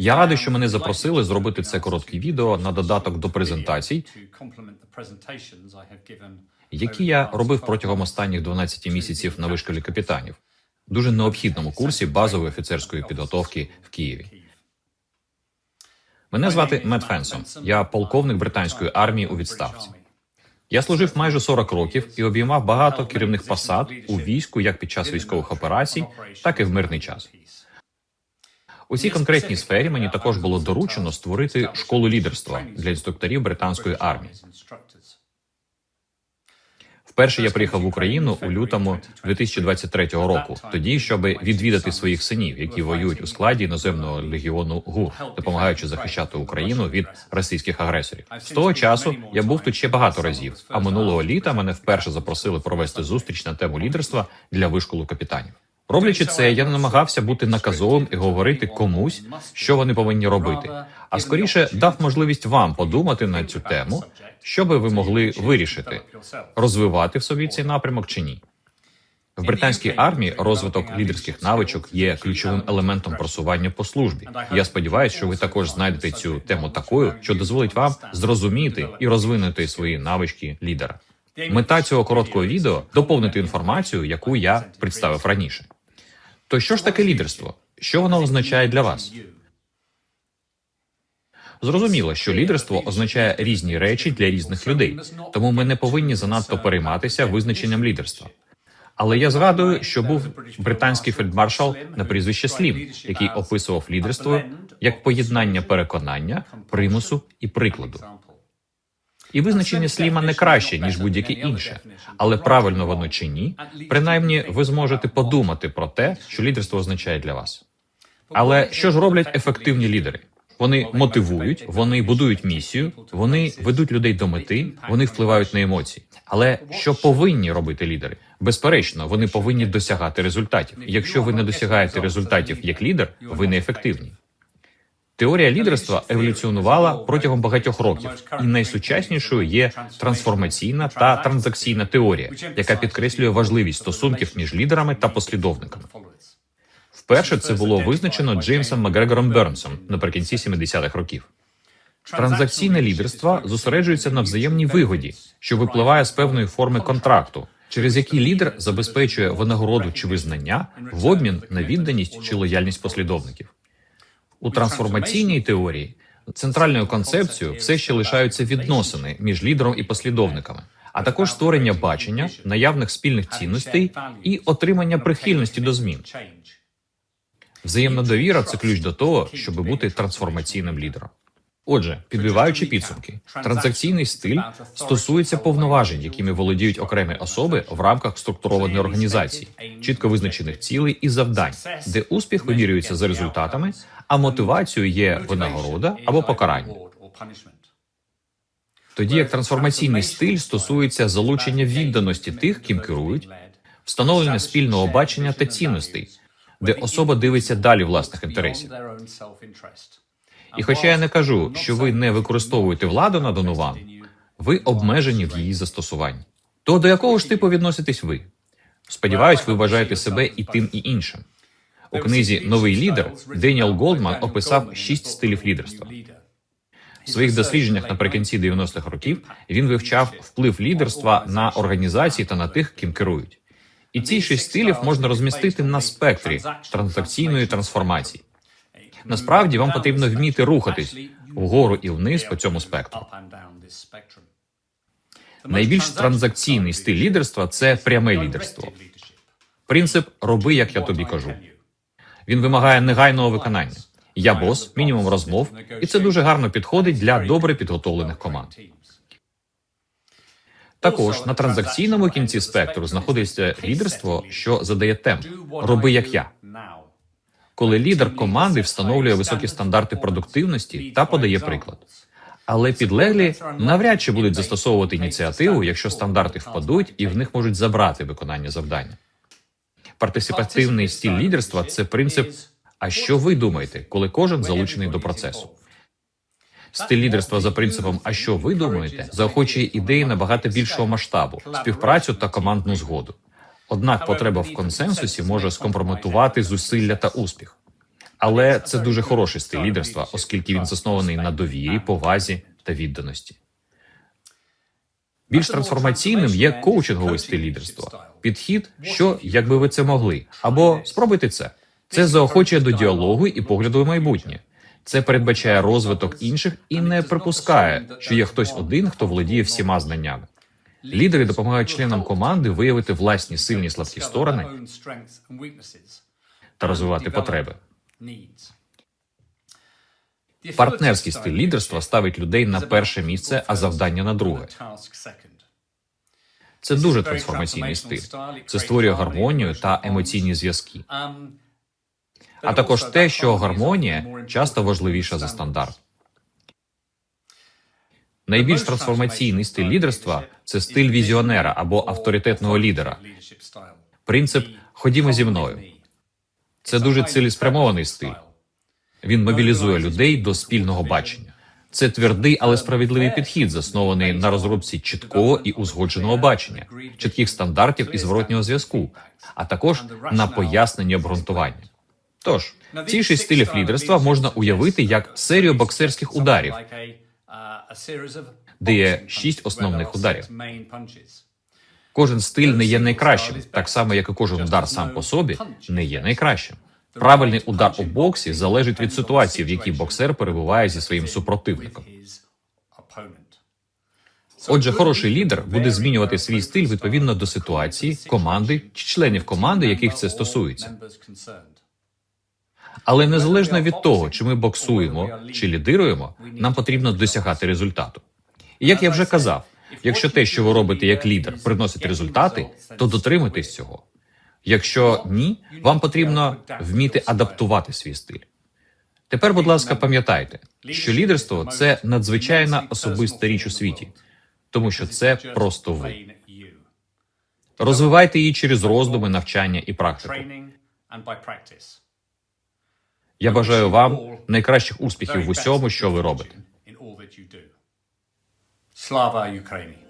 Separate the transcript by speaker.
Speaker 1: Я радий, що мене запросили зробити це коротке відео на додаток до презентацій, які я робив протягом останніх 12 місяців на вишколі капітанів, дуже необхідному курсі базової офіцерської підготовки в Києві. Мене звати Мет Фенсон. Я полковник британської армії у відставці. Я служив майже 40 років і обіймав багато керівних посад у війську як під час військових операцій, так і в мирний час. У цій конкретній сфері мені також було доручено створити школу лідерства для інструкторів британської армії. Вперше я приїхав в Україну у лютому 2023 року, тоді, щоб відвідати своїх синів, які воюють у складі іноземного легіону ГУР, допомагаючи захищати Україну від російських агресорів. З того часу я був тут ще багато разів. А минулого літа мене вперше запросили провести зустріч на тему лідерства для вишколу капітанів. Роблячи це, я не намагався бути наказовим і говорити комусь, що вони повинні робити. А скоріше дав можливість вам подумати на цю тему, що би ви могли вирішити, розвивати в собі цей напрямок чи ні. В британській армії розвиток лідерських навичок є ключовим елементом просування по службі. Я сподіваюся, що ви також знайдете цю тему такою, що дозволить вам зрозуміти і розвинути свої навички лідера. Мета цього короткого відео доповнити інформацію, яку я представив раніше. То що ж таке лідерство? Що воно означає для вас? Зрозуміло, що лідерство означає різні речі для різних людей, тому ми не повинні занадто перейматися визначенням лідерства. Але я згадую, що був британський фельдмаршал на прізвище Слім, який описував лідерство як поєднання переконання, примусу і прикладу. І визначення сліма не краще ніж будь-яке інше, але правильно воно чи ні, принаймні ви зможете подумати про те, що лідерство означає для вас. Але що ж роблять ефективні лідери? Вони мотивують, вони будують місію, вони ведуть людей до мети, вони впливають на емоції. Але що повинні робити лідери? Безперечно, вони повинні досягати результатів. Якщо ви не досягаєте результатів як лідер, ви неефективні. Теорія лідерства еволюціонувала протягом багатьох років, і найсучаснішою є трансформаційна та транзакційна теорія, яка підкреслює важливість стосунків між лідерами та послідовниками. Вперше це було визначено Джеймсом Макгрегором Бернсом наприкінці 70-х років. Транзакційне лідерство зосереджується на взаємній вигоді, що випливає з певної форми контракту, через який лідер забезпечує винагороду чи визнання в обмін на відданість чи лояльність послідовників. У трансформаційній теорії центральною концепцією все ще лишаються відносини між лідером і послідовниками, а також створення бачення, наявних спільних цінностей і отримання прихильності до змін. Взаємна довіра це ключ до того, щоб бути трансформаційним лідером. Отже, підбиваючи підсумки, транзакційний стиль стосується повноважень, якими володіють окремі особи в рамках структурованої організації, чітко визначених цілей і завдань, де успіх вимірюється за результатами, а мотивацією є винагорода або покарання. Тоді як трансформаційний стиль стосується залучення відданості тих, ким керують, встановлення спільного бачення та цінностей, де особа дивиться далі власних інтересів. І хоча я не кажу, що ви не використовуєте владу над вам, ви обмежені в її застосуванні. То до якого ж типу відноситесь ви? Сподіваюсь, ви вважаєте себе і тим, і іншим. У книзі Новий лідер Деніел Голдман описав шість стилів лідерства. В своїх дослідженнях наприкінці 90-х років він вивчав вплив лідерства на організації та на тих, ким керують. І ці шість стилів можна розмістити на спектрі транзакційної трансформації. Насправді вам потрібно вміти рухатись вгору і вниз по цьому спектру. Найбільш транзакційний стиль лідерства це пряме лідерство. Принцип роби, як я тобі кажу. Він вимагає негайного виконання. Я бос, мінімум розмов, і це дуже гарно підходить для добре підготовлених команд. Також на транзакційному кінці спектру знаходиться лідерство, що задає темп. Роби як я. Коли лідер команди встановлює високі стандарти продуктивності та подає приклад. Але підлеглі навряд чи будуть застосовувати ініціативу, якщо стандарти впадуть і в них можуть забрати виконання завдання. Партисипативний стиль лідерства це принцип. А що ви думаєте, коли кожен залучений до процесу? Стиль лідерства за принципом, а що ви думаєте, заохочує ідеї набагато більшого масштабу, співпрацю та командну згоду. Однак потреба в консенсусі може скомпрометувати зусилля та успіх. Але це дуже хороший стиль лідерства, оскільки він заснований на довірі, повазі та відданості. Більш трансформаційним є коучинговий стиль лідерства. Підхід, що якби ви це могли, або спробуйте це. Це заохочує до діалогу і погляду в майбутнє. Це передбачає розвиток інших і не припускає, що є хтось один, хто володіє всіма знаннями. Лідери допомагають членам команди виявити власні сильні слабкі сторони та розвивати потреби. Партнерський стиль лідерства ставить людей на перше місце, а завдання на друге. Це дуже трансформаційний стиль. Це створює гармонію та емоційні зв'язки. А також те, що гармонія часто важливіша за стандарт. Найбільш трансформаційний стиль лідерства це стиль візіонера або авторитетного лідера. Принцип ходімо зі мною. Це дуже цілеспрямований стиль. Він мобілізує людей до спільного бачення. Це твердий, але справедливий підхід, заснований на розробці чіткого і узгодженого бачення, чітких стандартів і зворотнього зв'язку, а також на поясненні обґрунтування. Тож, ці шість стилів лідерства можна уявити як серію боксерських ударів, де шість основних ударів. Кожен стиль не є найкращим, так само як і кожен удар сам по собі не є найкращим. Правильний удар у боксі залежить від ситуації, в якій боксер перебуває зі своїм супротивником. Отже, хороший лідер буде змінювати свій стиль відповідно до ситуації, команди чи членів команди, яких це стосується. Але незалежно від того, чи ми боксуємо чи лідируємо, нам потрібно досягати результату. І як я вже казав, якщо те, що ви робите як лідер, приносить результати, то дотримуйтесь цього. Якщо ні, вам потрібно вміти адаптувати свій стиль. Тепер, будь ласка, пам'ятайте, що лідерство це надзвичайна особиста річ у світі, тому що це просто ви. Розвивайте її через роздуми, навчання і практику. Я бажаю вам найкращих успіхів в усьому, що ви робите.
Speaker 2: Слава Україні!